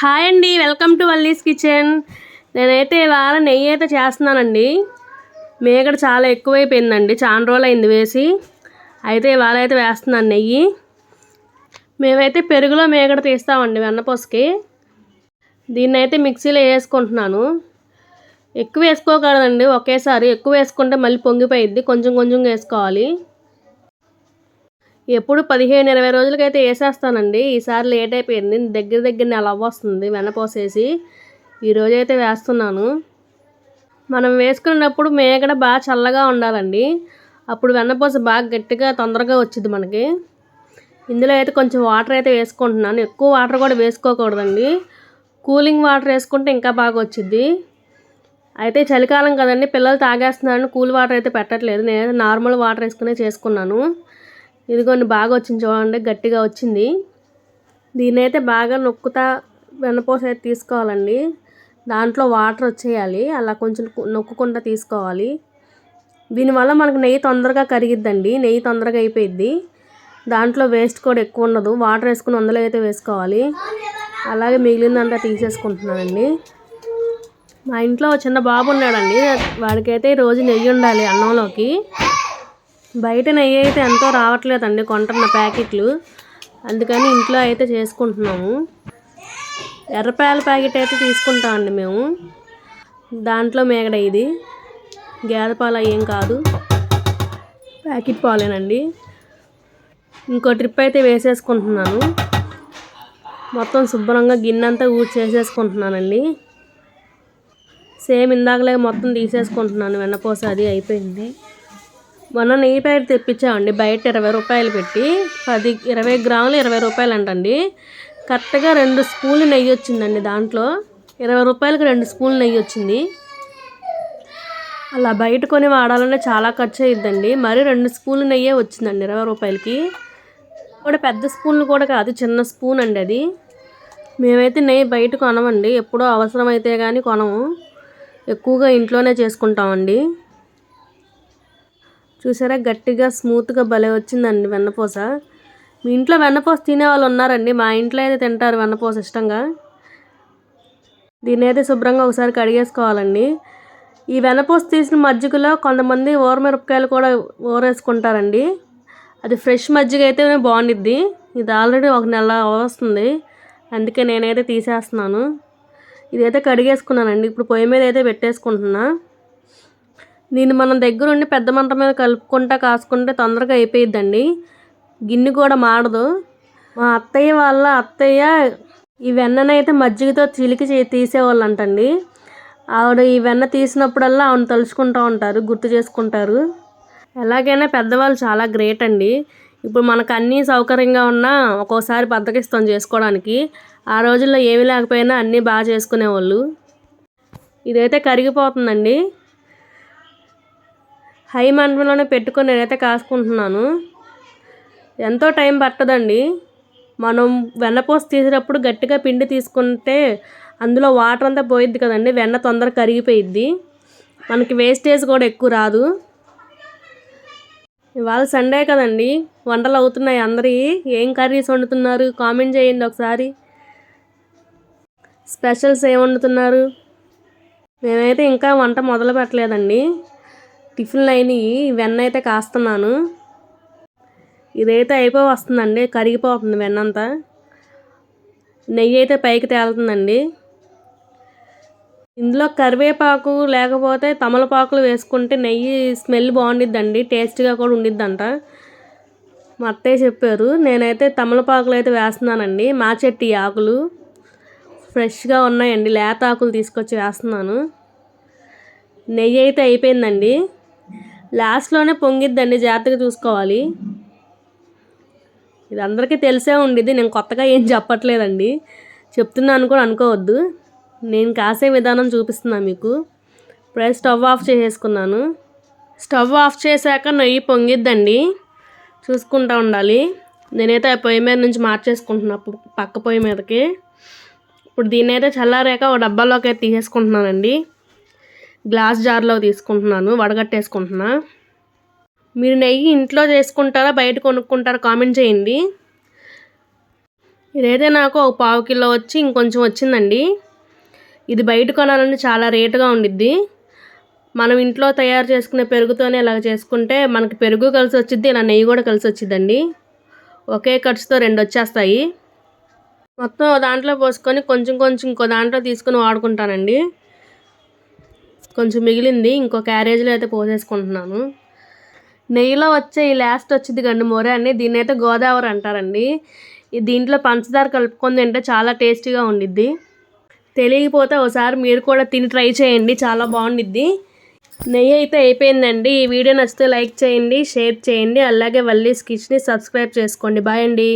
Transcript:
Hi అండి welcome to Valli's kitchen. నేనైతే ఇవాళ నెయ్యి అయితే చేస్తున్నానండి. మేకడ చాలా ఎక్కువైపోయిందండి చాలా రోజులు అయింది వేసి. అయితే ఇవాళ అయితే వేస్తున్నాను నెయ్యి. మేమైతే పెరుగులో మేకడ తీస్తామండి వెన్నపూసకి. దీన్ని అయితే మిక్సీలో వేసుకుంటున్నాను. ఎక్కువ వేసుకోకూడదండి ఒకేసారి ఎక్కువ వేసుకుంటే మళ్ళీ పొంగిపోయిద్ది కొంచెం కొంచెం వేసుకోవాలి. ఎప్పుడు పదిహేను ఇరవై రోజులకైతే వేసేస్తానండి. ఈసారి లేట్ అయిపోయింది. దగ్గర దగ్గర నెల అవ్వస్తుంది. వెనపోసేసి ఈరోజు అయితే వేస్తున్నాను. మనం వేసుకున్నప్పుడు మేకడ బాగా చల్లగా ఉండాలండి. అప్పుడు వెన్నపూస బాగా గట్టిగా తొందరగా వచ్చింది మనకి. ఇందులో అయితే కొంచెం వాటర్ అయితే వేసుకుంటున్నాను. ఎక్కువ వాటర్ కూడా వేసుకోకూడదండి. కూలింగ్ వాటర్ వేసుకుంటే ఇంకా బాగా వచ్చింది అయితే చలికాలం కదండి. పిల్లలు తాగేస్తున్నారని కూల్ వాటర్ అయితే పెట్టట్లేదు. నేనైతే నార్మల్ వాటర్ వేసుకునే చేసుకున్నాను. ఇదిగోండి బాగా వచ్చింది చూడండి గట్టిగా వచ్చింది. దీని అయితే బాగా నొక్కుతా వెన్నపూస అయితే తీసుకోవాలండి. దాంట్లో వాటర్ వచ్చేయాలి అలా కొంచెం నొక్కుకుండా తీసుకోవాలి. దీనివల్ల మనకు నెయ్యి తొందరగా కరిగిద్దండి నెయ్యి తొందరగా అయిపోయిద్ది. దాంట్లో వేస్ట్ కూడా ఎక్కువ ఉండదు వాటర్ వేసుకుని అందులో అయితే వేసుకోవాలి. అలాగే మిగిలిందంతా తీసేసుకుంటున్నానండి. మా ఇంట్లో చిన్న బాబు ఉన్నాడండి వాడికైతే రోజు నెయ్యి ఉండాలి అన్నంలోకి. బయట నెయ్యి అయితే ఎంతో రావట్లేదండి కొంటున్న ప్యాకెట్లు. అందుకని ఇంట్లో అయితే చేసుకుంటున్నాము. ఎర్రపాయల ప్యాకెట్ అయితే తీసుకుంటామండి మేము. దాంట్లో మేగడ ఇది. గేదె పాలు ఏం కాదు. ప్యాకెట్ పాలేనండి. ఇంకో ట్రిప్ అయితే వేసేసుకుంటున్నాను. మొత్తం శుభ్రంగా గిన్నెంతా ఊడ్చి చేసేసుకుంటున్నానండి సేమ్ ఇందాకలే మొత్తం తీసేసుకుంటున్నాను. వెన్నపోస అది అయిపోయింది. మొన్న నెయ్యి ప్యాకెట్ తెప్పించామండి. బయట ఇరవై రూపాయలు పెట్టి పది ఇరవై గ్రాములు ఇరవై రూపాయలు అంటండి కరెక్ట్గా రెండు స్పూన్లు నెయ్యి వచ్చిందండి దాంట్లో. ఇరవై రూపాయలకు రెండు స్పూన్లు నెయ్యి వచ్చింది. అలా బయట కొని వాడాలంటే చాలా ఖర్చు అయ్యిద్దండి మరి రెండు స్పూన్లు నెయ్యే వచ్చిందండి ఇరవై రూపాయలకి. కూడా పెద్ద స్పూన్లు కూడా కాదు చిన్న స్పూన్ అండి అది. మేమైతే నెయ్యి బయట కొనమండి. ఎప్పుడో అవసరమైతే కానీ కొనము. ఎక్కువగా ఇంట్లోనే చేసుకుంటామండి. చూసారా? గట్టిగా స్మూత్గా భలే వచ్చిందండి వెన్నపూస. మీ ఇంట్లో వెన్నపూస తినేవాళ్ళు ఉన్నారండి. మా ఇంట్లో అయితే తింటారు వెన్నపూస ఇష్టంగా. దీన్ని అయితే శుభ్రంగా ఒకసారి కడిగేసుకోవాలండి. ఈ వెన్నపూస తీసిన మజ్జిగలో కొంతమంది ఊరమిరపకాయలు కూడా ఊరేసుకుంటారండి. అది ఫ్రెష్ మజ్జిగ అయితే బాగుండిద్ది. ఇది ఆల్రెడీ ఒక నెల వస్తుంది. అందుకే నేనైతే తీసేస్తున్నాను. ఇదైతే కడిగేసుకున్నానండి. ఇప్పుడు పొయ్యి మీద అయితే పెట్టేసుకుంటున్నా. దీన్ని మనం దగ్గరుండి పెద్ద మంట మీద కలుపుకుంటా కాసుకుంటే తొందరగా అయిపోయిద్దండి. గిన్నె కూడా మాడదు. మా అత్తయ్య వాళ్ళ అత్తయ్య ఈ వెన్ననైతే మజ్జిగతో చిలికి తీసేవాళ్ళు అంటండి ఆవిడ ఈ వెన్న తీసినప్పుడల్లా ఆవిడ తలుచుకుంటూ ఉంటారు గుర్తు చేసుకుంటారు. ఎలాగైనా పెద్దవాళ్ళు చాలా గ్రేట్ అండి. ఇప్పుడు మనకు అన్నీ సౌకర్యంగా ఉన్నా ఒక్కోసారి బద్దకిస్తాం చేసుకోవడానికి. ఆ రోజుల్లో ఏమీ లేకపోయినా అన్నీ బాగా చేసుకునేవాళ్ళు. ఇదైతే కరిగిపోతుందండి. హై మంటలోనే పెట్టుకొని నేనైతే కాసుకుంటున్నాను. ఎంతో టైం పట్టదండి. మనం వెన్నపూస తీసేటప్పుడు గట్టిగా పిండి తీసుకుంటే అందులో వాటర్ అంతా పోయిద్ది కదండి. వెన్న తొందరగా కరిగిపోయిద్ది. మనకి వేస్టేజ్ కూడా ఎక్కువ రాదు. ఇవాళ సండే కదండి. వంటలు అవుతున్నాయి అందరి. ఏం కర్రీస్ వండుతున్నారు? కామెంట్ చేయండి ఒకసారి. స్పెషల్స్ ఏం వండుతున్నారు? మేమైతే ఇంకా వంట మొదలు పెట్టలేదండి. టిఫిన్లు అయినాయి వెన్న అయితే కాస్తున్నాను. ఇదైతే అయిపో వస్తుందండి కరిగిపోతుంది వెన్నంతా. నెయ్యి అయితే పైకి తేలుతుందండి. ఇందులో కరివేపాకు లేకపోతే తమలపాకులు వేసుకుంటే నెయ్యి స్మెల్ బాగుండిద్దండి టేస్ట్గా కూడా ఉండిద్దంట. మా అత్తయ్య చెప్పారు నేనైతే తమలపాకులు అయితే వేస్తున్నానండి మా చెట్టి ఆకులు. ఫ్రెష్గా ఉన్నాయండి లేత ఆకులు తీసుకొచ్చి వేస్తున్నాను. నెయ్యి అయితే అయిపోయిందండి. లాస్ట్లోనే పొంగిద్దండి జాగ్రత్తగా చూసుకోవాలి. ఇది అందరికీ తెలిసే ఉండిద్ది నేను కొత్తగా ఏం చెప్పట్లేదండి. చెప్తున్నాను కూడా అనుకోవద్దు. నేను కాసే విధానం చూపిస్తున్నాను మీకు. ఇప్పుడే స్టవ్ ఆఫ్ చేసేసుకున్నాను. స్టవ్ ఆఫ్ చేశాక నెయ్యి పొంగిద్దండి. చూసుకుంటూ ఉండాలి. నేనైతే ఆ పొయ్యి మీద నుంచి మార్చేసుకుంటున్నా పక్క పొయ్యి మీదకి. ఇప్పుడు దీన్ని అయితే చల్లారాక ఒక డబ్బాలోకి అయితే తీసేసుకుంటున్నానండి. గ్లాస్ జార్లో తీసుకుంటున్నాను వడగట్టేసుకుంటున్నా. మీరు నెయ్యి ఇంట్లో చేసుకుంటారా బయట కొనుక్కుంటారా కామెంట్ చేయండి. ఇదైతే నాకు ఒక పావు కిలో వచ్చి ఇంకొంచెం వచ్చిందండి. ఇది బయట కొనాలంటే చాలా రేటుగా ఉండిద్ది. మనం ఇంట్లో తయారు చేసుకునే పెరుగుతోనే ఇలా చేసుకుంటే మనకి పెరుగు కలిసి వచ్చిద్ది ఇలా నెయ్యి కూడా కలిసి వచ్చిద్దండి. ఒకే ఖర్చుతో రెండు వచ్చేస్తాయి. మొత్తం దాంట్లో పోసుకొని కొంచెం కొంచెం ఇంకో దాంట్లో తీసుకొని వాడుకుంటానండి. కొంచెం మిగిలింది ఇంకో క్యారేజ్లో అయితే పోసేసుకుంటున్నాను. నెయ్యిలో వచ్చే ఈ లాస్ట్ వచ్చింది కండి మొరే అని దీన్ని అయితే గోదావరి అంటారండి. దీంట్లో పంచదార కలుపుకొని తింటే చాలా టేస్టీగా ఉండిద్ది. తెలియకపోతే ఒకసారి మీరు కూడా తిని ట్రై చేయండి చాలా బాగుండిద్ది. నెయ్యి అయితే అయిపోయిందండి. ఈ వీడియో నచ్చితే లైక్ చేయండి షేర్ చేయండి. అలాగే వల్లీస్ కిచ్ని సబ్స్క్రైబ్ చేసుకోండి. బాయ్ అండి.